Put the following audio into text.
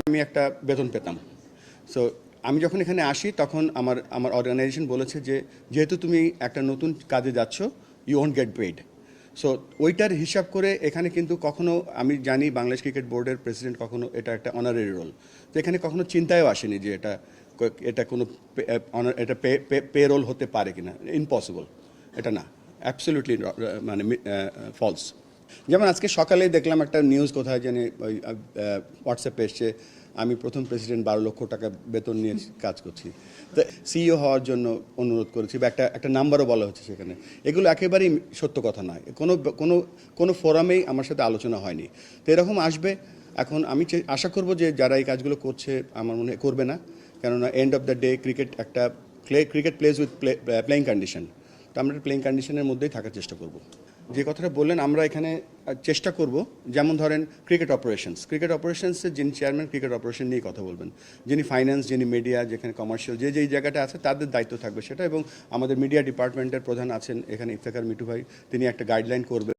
আমি একটা বেতন পেতাম। সো আমি যখন এখানে আসি, তখন আমার আমার অর্গানাইজেশন বলেছে যে, যেহেতু তুমি একটা নতুন কাজে যাচ্ছ you won't get paid so ওইটার হিসাব করে এখানে কিন্তু কখনো, আমি জানি বাংলাদেশ ক্রিকেট বোর্ডের প্রেসিডেন্ট কখনো এটা একটা অনারারি রোল তো এখানে কখনো চিন্তায়ও আসেনি যে এটা এটা কোনো এটা পে রোল হতে পারে কিনা। ইম্পসিবল এটা না। অ্যাবসলিউটলি মানে ফলস যেমন আজকে সকালে দেখলাম একটা নিউজ কোথায় জানি, ওই হোয়াটসঅ্যাপে এসছে, আমি প্রথম প্রেসিডেন্ট বারো লক্ষ টাকা বেতন নিয়ে কাজ করছি। তো সিইও হওয়ার জন্য অনুরোধ করেছি, বা একটা একটা নাম্বারও বলা হচ্ছে সেখানে। এগুলো একেবারেই সত্য কথা নয়। কোনো কোনো কোনো ফোরামেই আমার সাথে আলোচনা হয়নি। তো এরকম আসবে, এখন আমি আশা করব যে যারা এই কাজগুলো করছে, আমার মনে করবে না। কেননা end of the day cricket একটা cricket plays with playing condition তো আমরা প্লেইং কন্ডিশনের মধ্যেই থাকার চেষ্টা করব। যে কথাটা বললেন, আমরা এখানে চেষ্টা করব, যেমন ধরেন ক্রিকেট অপারেশনস ক্রিকেট অপারেশনসের যিনি চেয়ারম্যান ক্রিকেট অপারেশন নিয়ে কথা বলবেন। যিনি ফাইন্যান্স যিনি মিডিয়া যেখানে কমার্শিয়াল যে যেই জায়গাটা আছে, তাদের দায়িত্ব থাকবে সেটা এবং আমাদের মিডিয়া ডিপার্টমেন্টের প্রধান আছেন এখানে ইফতেখার মিটু ভাই। তিনি একটা গাইডলাইন করবেন।